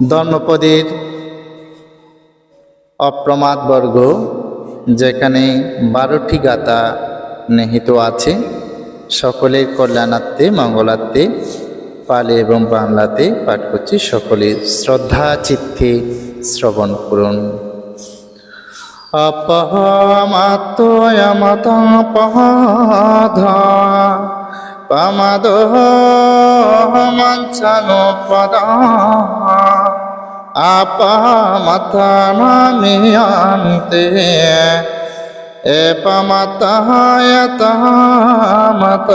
ধর্মপদীর অপ্রমাদ বর্গ যেখানে বারোটি গাতা নিহিত আছে, সকলের কল্যাণার্থে, মঙ্গলার্থে, পালি এবং বাংলাতে পাঠ করছি, সকলের শ্রদ্ধা, চিত্তে শ্রবণ করুন। অপহমাতয়মতপধা পমদ মঞ্চনো পদা আপমতনামিয়ন্তে এপমতয়তমত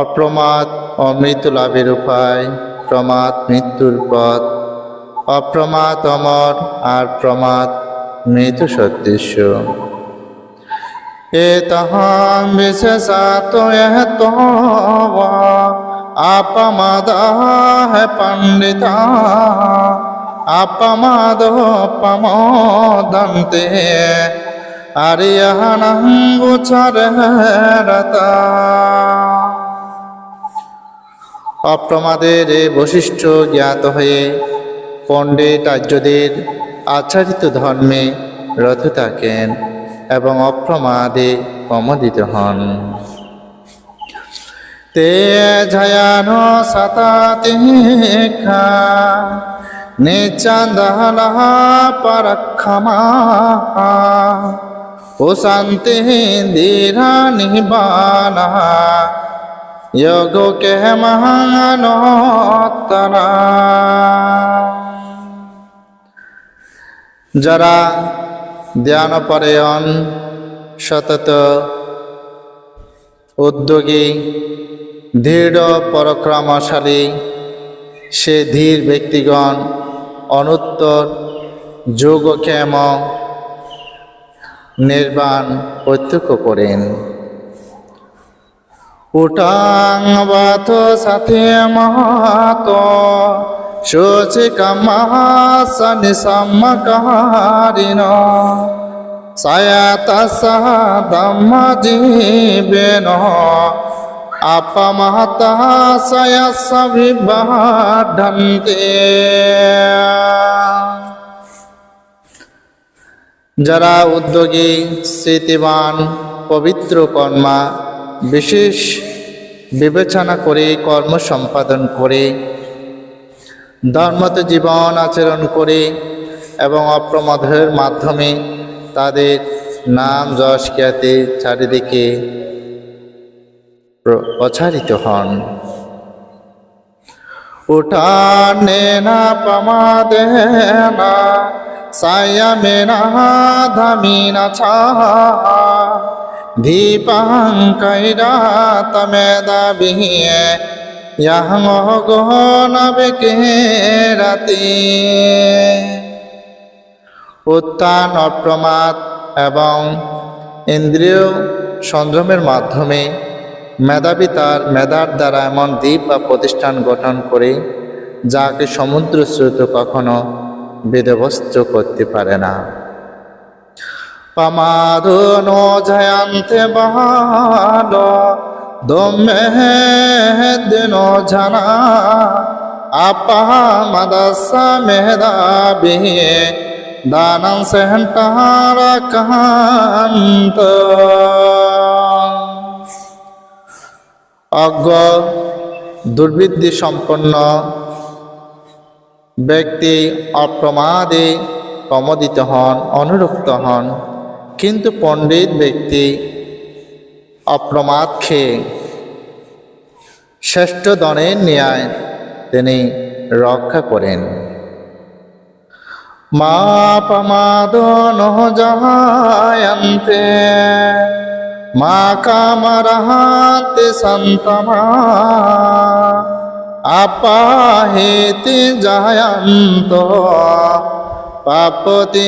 অপ্রমাদ অমৃত লাভের উপায়, প্রমাদ মৃত্যুর পথ। অপ্রমাদ অমর আর প্রমাদ মৃত্যু সদৃশ্য। এ তাহাং বিশেষাত তো আপমাদা হে পণ্ডিতা আপমাদ পমোদন্তে আরিয়ানাঙ্গুচরতা অপ্রমাদের বৈশিষ্ট্য জ্ঞাত হয়ে পণ্ডিত আর্যদের আচারিত ধর্মে রত থাকেন এবং অপ্রমাদে প্রমোদিত হন। ঝয়ান শতাতিখা নিচান্দহলহ পরক্ষমা উশান্তি দীরা নিবানা যোগকে মহানতরা যারা ধ্যানপরায়ণ সতত উদ্যোগী দৃঢ়, পরাক্রমশালী, সে ধীর ব্যক্তিগণ, অনুত্তর, যোগক্ষেম, নির্বাণ, প্রত্যক্ষ করেন। উটাং বাত সাথে মাত শোচিকমাসনি সম্মকারিণ সায়াতসহ ধম্ম জীবেন। যারা উদ্যোগী, স্মৃতিবান, পবিত্র কর্মা, বিশেষ বিবেচনা করে কর্ম সম্পাদন করে, ধর্মত জীবন আচরণ করে এবং অপ্রমদের মাধ্যমে তাদের নাম যশ খ্যাতি চারিদিকে প্রচারিত হন। উঠানেনা প্রমাদেনা সায়মেনা ধামিনা ছা দীপাঙ্কৈরাতমেদাবিহে ইয়াহং গহনবিকে রাতি। উত্থান অপ্রমাদ এবং ইন্দ্রিয় সংযমের মাধ্যমে মেধাবী তার মেধার দ্বারা এমন দ্বীপ বা প্রতিষ্ঠান গঠন করে, যাকে সমুদ্র স্রোত কখনো বিধবস্ত করতে পারে না। পমাদ নো জয়ন্তে বহাল কান্ত অজ্ঞ দুর্বৃদ্ধি সম্পন্ন ব্যক্তি অপ্রমাদে প্রমোদিত হন, অনুরক্ত হন। কিন্তু পণ্ডিত ব্যক্তি অপ্রমাদ খেয়ে শ্রেষ্ঠ দনের ন্যায় তিনি রক্ষা করেন। মা প্রমাদ নজায়ন্তে মা কামরহাতে সন্তমা আপাহেতি জায়ন্ত, পাপতি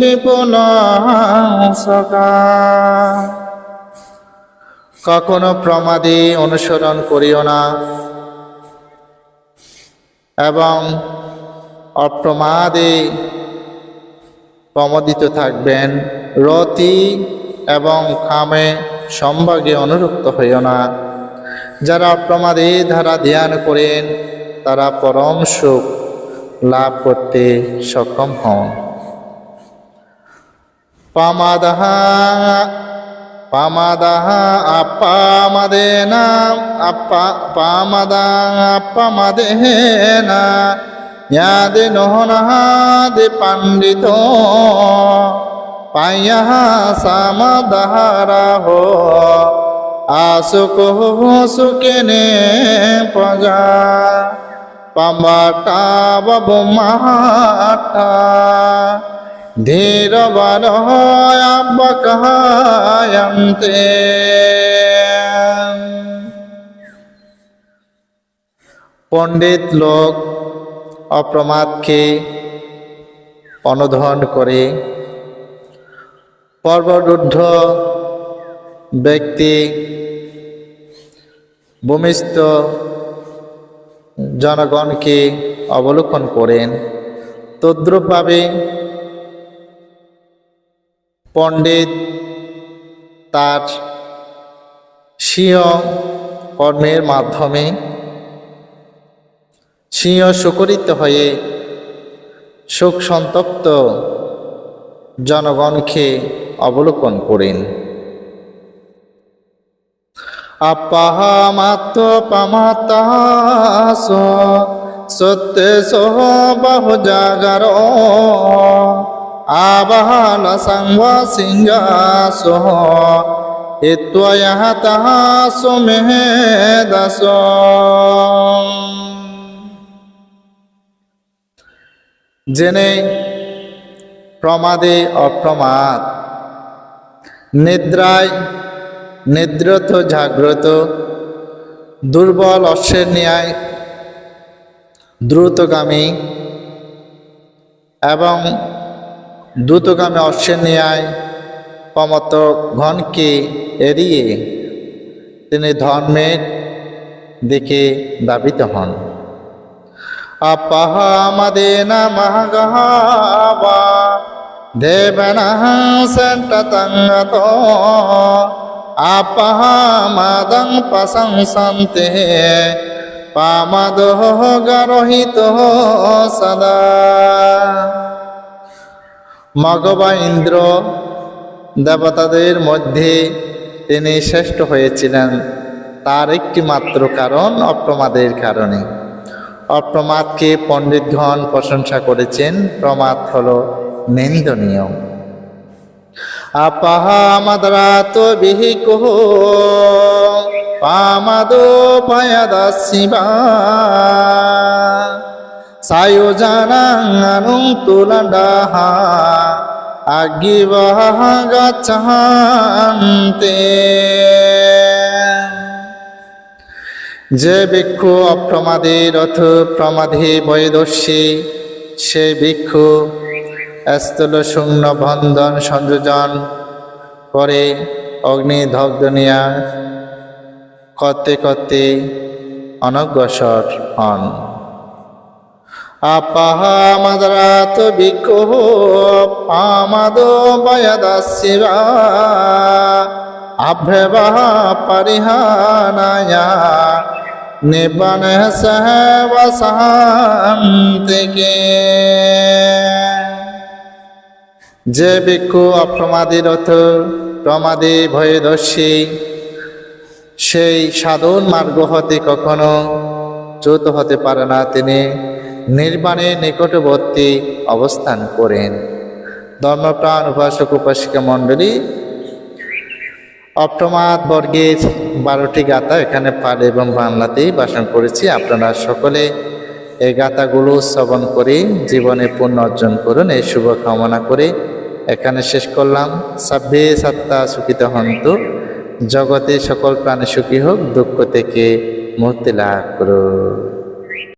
বিপুল কখনো প্রমাদে অনুসরণ করিও না। এবং অপ্রমাদে প্রমোদিত থাকবেন রতি এবং খামে সম্ভাগে অনুরক্ত হইও না। যারা অপ্রমাদে ধারা ধ্যান করেন, তারা পরম সুখ লাভ করতে সক্ষম হন। পামাদাহা পামাদাহা আপামাদেনা আপা, পামাদা আপামাদেনা ইয়াদে নহনাদে পণ্ডিত। পাইয়া সামাদাহারা হো। আসুক সুকেনে প্রজা। পাম্বাটা বাবু মাহাটা। ধীর বারহয়ান্তে পণ্ডিত লোক অপ্রমাদকে অনুধান করে পর্বরুদ্ধ ব্যক্তি, ভূমিস্থ জনগণকে অবলোকন করেন। তদ্রুপভাবে পণ্ডিত তার স্বীয় কর্মের মাধ্যমে স্বীয় সুকরিত হয়ে শোক সন্তপ্ত জনগণকে অবলোকন করেন। আপাহামাত পামাতাস, সত্য সহ বহু জাগার। আবাহাল সংগ সিংহাস ইত্বয়ঃ তাহাস মেহে দাস জেনে প্রমাদে অপ্রমাদ নিদ্রায় নিদ্রত জাগ্রত, দুর্বল অশ্বের ন্যায় দ্রুতগামী এবং দ্রুতগামী অশ্বের ন্যায় পমত ঘনকে এড়িয়ে তিনি ধর্মের দিকে দাবিত হন। देवनः सन्ततङ्गतो आपः मदं प्रशंसन्ते पामदो गरोहितो सदा ইন্দ্র দেবতাদের মধ্যে তিনি শ্রেষ্ঠ হয়েছিলেন। তার একটি মাত্র কারণ অপ্রমাদের কারণে। অপ্রমাদকে পণ্ডিতগণ প্রশংসা করেছেন। প্রমাদ হলো নিন্দনীয়। আপাহামাদরাত বিহিকো, পামাদো পায়াদাসিবা সায়োজানাং তুলন্ডাহা আগিবাহ গাচ্ছান্তে যে ভিক্ষু অপ্রমাদের অথ প্রমাদে বয়দর্শী সে ভিক্ষু স্থল শূন্য বন্ধন সংযোজন করে অগ্নি দগ্ধনিয়া করতে করতে অনগ্রসর হন। আপাহামাদরাত ভিক্ষু পামাদ বয়দাসিবা আভ্যবাহ পরিহানায়া নিবন সহবসান্তিকে যে ভিক্ষু অপ্রমাদী রথ প্রমাদী ভয়দর্শী, সেই সাধন মার্গ হতে কখনো চ্যুত হতে পারে না। তিনি নির্বাণের নিকটবর্তী অবস্থান করেন। ধর্মপ্রাণ উপাসক উপাসিকা মণ্ডলী, অপ্রমাদ বর্গের বারোটি গাথা এখানে পাল এবং বাংলাতেই বাসন করেছি। আপনারা সকলে এই গাথাগুলো শ্রবণ করে জীবনে পূর্ণ অর্জন করুন। এই শুভ কামনা করে এখানে শেষ করলাম। সাব্বে সত্তা সুখিত হন্ত। জগতে সকল প্রাণী সুখী হোক, দুঃখ থেকে মুক্তি লাভ করুন